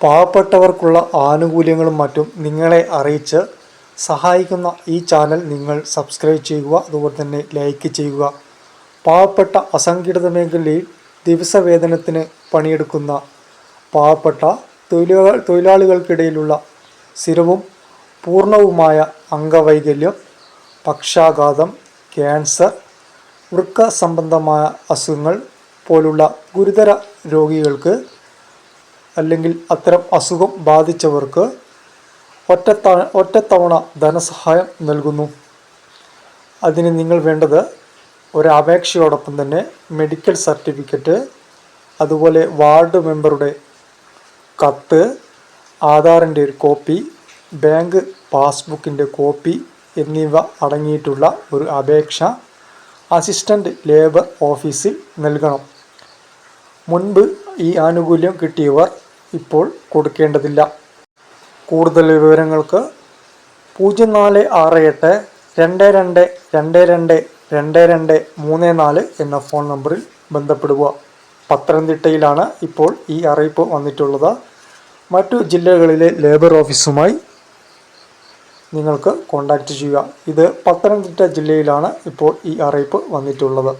പാവപ്പെട്ടവർക്കുള്ള ആനുകൂല്യങ്ങളും മറ്റും നിങ്ങളെ അറിയിച്ച് സഹായിക്കുന്ന ഈ ചാനൽ നിങ്ങൾ സബ്സ്ക്രൈബ് ചെയ്യുക അതുപോലെ തന്നെ ലൈക്ക് ചെയ്യുക. പാവപ്പെട്ട അസംഘടിത മേഖലയിൽ ദിവസവേതനത്തിന് പണിയെടുക്കുന്ന പാവപ്പെട്ട തൊഴിലാളി തൊഴിലാളികൾക്കിടയിലുള്ള സ്ഥിരവും പൂർണവുമായ അംഗവൈകല്യം പക്ഷാഘാതം ക്യാൻസർ വൃക്ക സംബന്ധമായ അസുഖങ്ങൾ പോലുള്ള ഗുരുതര രോഗികൾക്ക് അല്ലെങ്കിൽ അത്തരം അസുഖം ബാധിച്ചവർക്ക് ഒറ്റത്ത ഒറ്റത്തവണ ധനസഹായം നൽകുന്നു. അതിന് നിങ്ങൾ വേണ്ടത് ഒരു അപേക്ഷയോടൊപ്പം തന്നെ മെഡിക്കൽ സർട്ടിഫിക്കറ്റ് അതുപോലെ വാർഡ് മെമ്പറുടെ കത്ത് ആധാറിന്റെ ഒരു കോപ്പി ബാങ്ക് പാസ്ബുക്കിന്റെ കോപ്പി എന്നിവ അടങ്ങിയിട്ടുള്ള ഒരു അപേക്ഷ അസിസ്റ്റന്റ് ലേബർ ഓഫീസിൽ നൽകണം. മുൻപ് ഈ ആനുകൂല്യം കിട്ടിയവർ ഇപ്പോൾ കൊടുക്കേണ്ടതില്ല. കൂടുതൽ വിവരങ്ങൾക്ക് പൂജ്യം നാല് ആറ് എട്ട് രണ്ട് രണ്ട് രണ്ട് രണ്ട് രണ്ട് രണ്ട് മൂന്ന് നാല് എന്ന ഫോൺ നമ്പറിൽ ബന്ധപ്പെടുക. പത്തനംതിട്ടയിലാണ് ഇപ്പോൾ ഈ അറിയിപ്പ് വന്നിട്ടുള്ളത്. മറ്റു ജില്ലകളിലെ ലേബർ ഓഫീസുമായി നിങ്ങൾക്ക് കോൺടാക്റ്റ് ചെയ്യുക. ഇത് പത്തനംതിട്ട ജില്ലയിലാണ് ഇപ്പോൾ ഈ അറിയിപ്പ് വന്നിട്ടുള്ളത്.